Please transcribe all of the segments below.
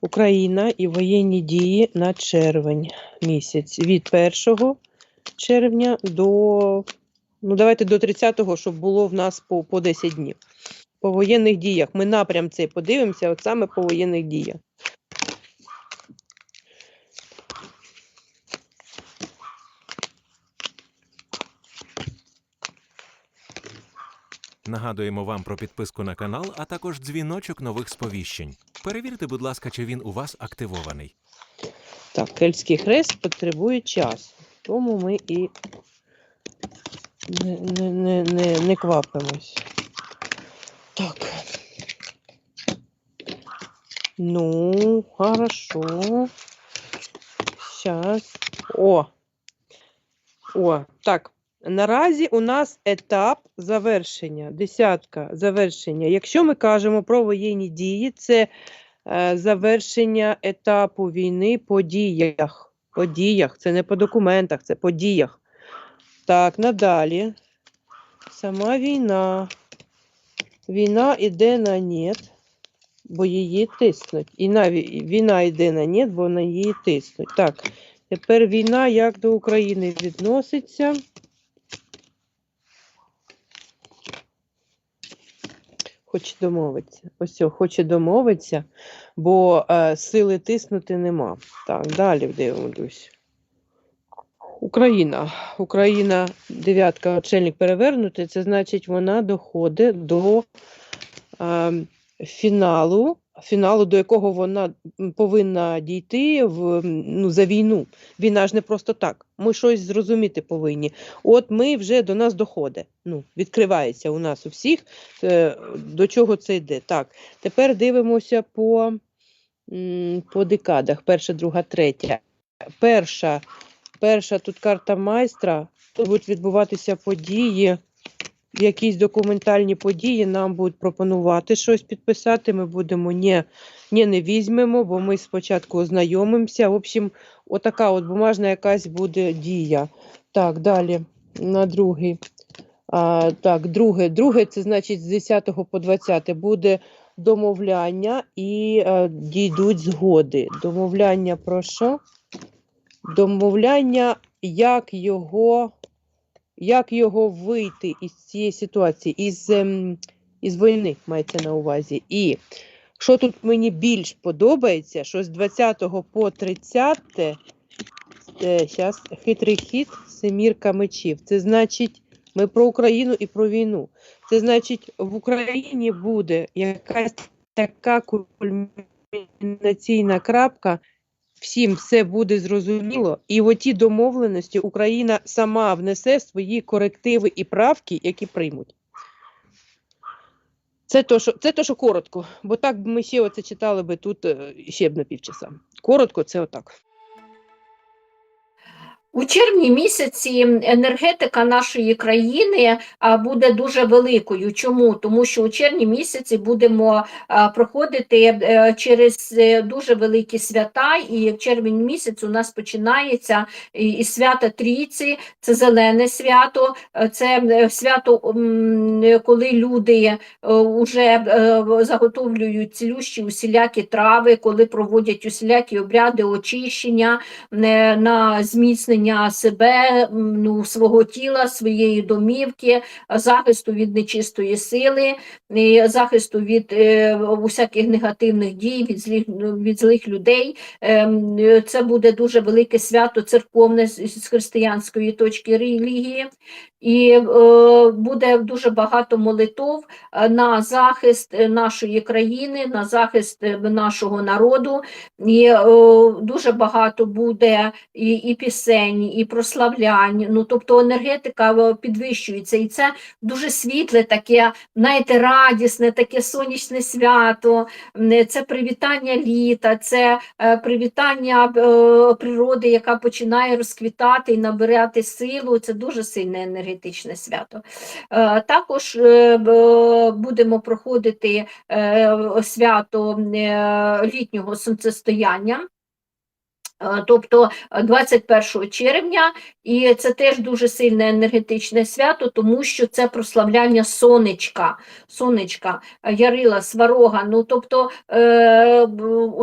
Україна і воєнні дії на червень місяць. Від 1 червня до, ну давайте до 30-го, щоб було в нас по, по 10 днів. По воєнних діях. Ми напрям цей подивимося, от саме по воєнних діях. Нагадуємо вам про підписку на канал, а також дзвіночок нових сповіщень. Перевірте, будь ласка, чи він у вас активований. Так, кельтський хрест потребує часу. Тому ми і не, не, не, не, не квапимось. Так. Ну, хорошо. Сейчас. О. О, так. Наразі у нас етап завершення, десятка завершення. Якщо ми кажемо про воєнні дії, це е, завершення етапу війни по діях. По діях. Це не по документах, це по діях. Так, надалі. Сама війна. Війна йде на нет, бо її тиснуть. І навіть війна йде на нет, бо на її тиснуть. Так, тепер війна як до України відноситься. Хоче домовитися. Ось, хоче домовитися, бо е, сили тиснути нема. Так, далі дивимось. Україна. Україна, дев'ятка, очельник перевернутий, це значить, вона доходить до е, фіналу, фіналу, до якого вона повинна дійти в, ну, за війну. Війна ж не просто так. Ми щось зрозуміти повинні. От ми вже до нас доходить. Ну, відкривається у нас у всіх, е, до чого це йде. Так, тепер дивимося по, по декадах. Перша, друга, третя. Перша, перша тут карта майстра. Тут будуть відбуватися події, якісь документальні події. Нам будуть пропонувати щось підписати. Ми будемо ні, ні не візьмемо, бо ми спочатку ознайомимося. В общем, отака от бумажна якась буде дія. Так, далі на другий. А, так, друге, друге, це значить з 10 по 20 буде домовляння і е, дійдуть згоди. Домовляння про що? Домовляння, як його, як його вийти із цієї ситуації, із, ем, із війни мається на увазі. І що тут мені більш подобається, що з 20 по 30 е, щас, хитрий хід, семірка мечів. Це значить, ми про Україну і про війну. Це значить, в Україні буде якась така кульмінаційна крапка, всім все буде зрозуміло, і в оті домовленості Україна сама внесе свої корективи і правки, які приймуть. Це то, що, це то, що коротко, бо так ми ще оце читали би тут е, ще б на півчаса. Коротко, це отак. У червні місяці енергетика нашої країни буде дуже великою. Чому? Тому що у червні місяці будемо проходити е, через е, дуже великі свята, і в червень місяць у нас починається і- свята Трійці, це зелене свято, це е, свято, коли люди вже заготовлюють цілющі усілякі трави, коли проводять усілякі обряди очищення на зміцнення себе, ну, свого тіла, своєї домівки, захисту від нечистої сили, захисту від е, усяких негативних дій, від злих, від злих людей. Ем, Це буде дуже велике свято церковне з християнської точки релігії. І е, буде дуже багато молитов е, на захист е, нашої країни, на захист нашого народу. І е, дуже багато буде і, і пісень, і прославлянь. Ну тобто енергетика е, підвищується, і це дуже світле, таке, знаєте, радісне, таке сонячне свято. Це привітання літа, це е, привітання е, природи, яка починає розквітати і набирати силу. Це дуже сильне енергетичне свято. Також будемо проходити свято літнього сонцестояння. Е, Тобто е, 21 червня, і це теж дуже сильне енергетичне свято, тому що це прославляння сонечка. Сонечка, е, Ярила, Сварога. Ну тобто е,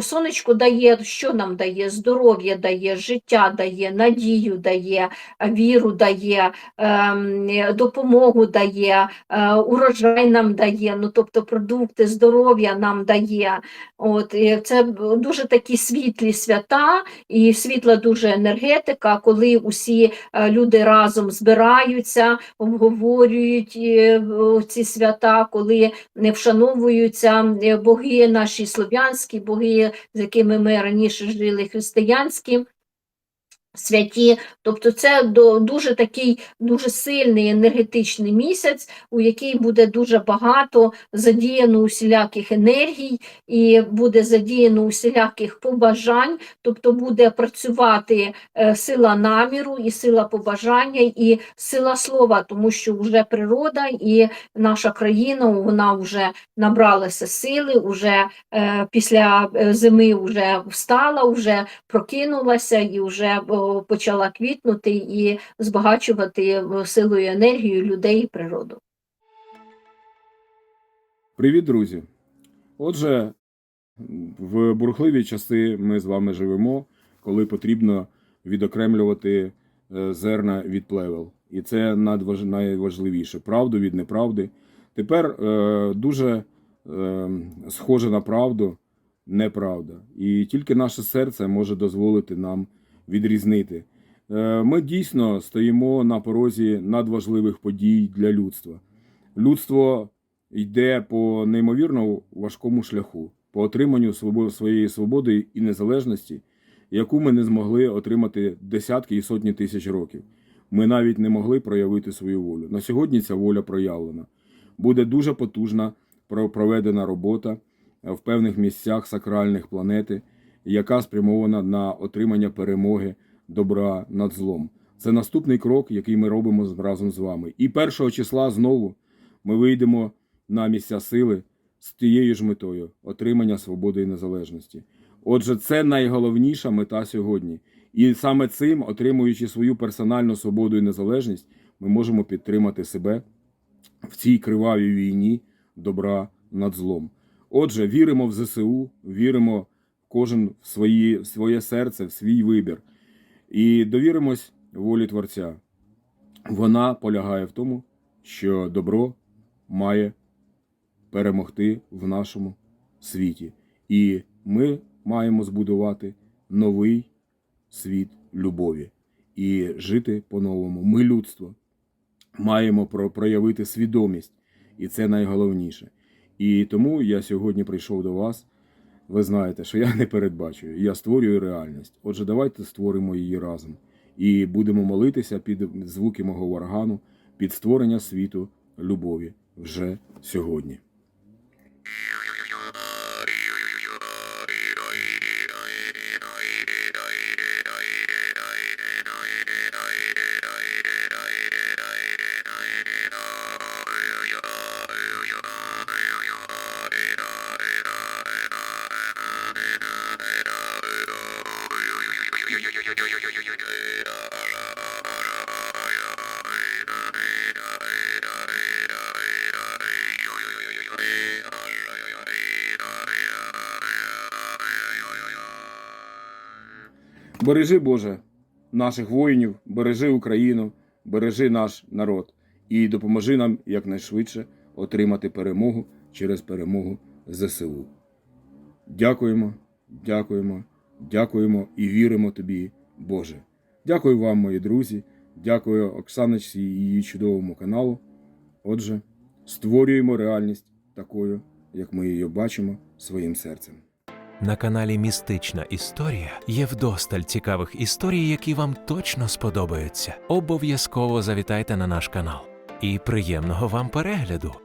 сонечко дає, що нам дає? Здоров'я дає, життя дає, надію дає, е, віру дає, е, допомогу дає, е, урожай нам дає, ну тобто продукти, здоров'я нам дає. От, це дуже такі світлі свята і світла дуже енергетика, коли усі е, люди разом збираються, обговорюють е, ці свята, коли не вшановуються е, боги, наші слов'янські боги, з якими ми раніше жили, християнські. Святі, тобто це дуже такий дуже сильний енергетичний місяць, у який буде дуже багато задіяно усіляких енергій, і буде задіяно усіляких побажань, тобто буде працювати е, сила наміру, і сила побажання, і сила слова, тому що вже природа і наша країна вона вже набралася сили, вже е, після е, зими вже встала, вже прокинулася і вже почала квітнути і збагачувати е, силою енергією людей і природу. Привіт, друзі! Отже, в бурхливі часи ми з вами живемо, коли потрібно відокремлювати е, зерна від плевел. І це найважливіше правду від неправди. Тепер е, дуже схоже на правду неправда. І тільки наше серце може дозволити нам відрізнити. Е, Ми дійсно стоїмо на порозі надважливих подій для людства. Людство йде по неймовірно важкому шляху, по отриманню своєї свободи і незалежності, яку ми не змогли отримати десятки і сотні тисяч років. Ми навіть не могли проявити свою волю. На сьогодні ця воля проявлена. Буде дуже потужна проведена робота в певних місцях сакральних планети, яка спрямована на отримання перемоги добра над злом. Це наступний крок, який ми робимо разом з вами. І першого числа знову ми вийдемо на місця сили з тією ж метою отримання свободи і незалежності. Отже, це найголовніша мета сьогодні. І саме цим, отримуючи свою персональну свободу і незалежність, ми можемо підтримати себе в цій кривавій війні добра над злом. Отже, віримо в ЗСУ, віримо кожен в, свої, в своє серце, в свій вибір. І довіримось волі Творця. Вона полягає в тому, що добро має перемогти в нашому світі. І ми маємо збудувати новий світ любові і жити по-новому. Ми, людство, маємо про- проявити свідомість, і це найголовніше. І тому я сьогодні прийшов до вас. Ви знаєте, що я не передбачую, я створюю реальність. Отже, давайте створимо її разом і будемо молитися під звуки мого органу, під створення світу любові вже сьогодні. Бережи, Боже, наших воїнів, бережи Україну, бережи наш народ і допоможи нам якнайшвидше отримати перемогу через перемогу ЗСУ. Дякуємо, дякуємо, дякуємо і віримо тобі, Боже. Дякую вам, мої друзі. Дякую Оксаночці і її чудовому каналу. Отже, створюємо реальність такою, як ми її бачимо своїм серцем. На каналі Містична Історія є вдосталь цікавих історій, які вам точно сподобаються. Обов'язково завітайте на наш канал. І приємного вам перегляду!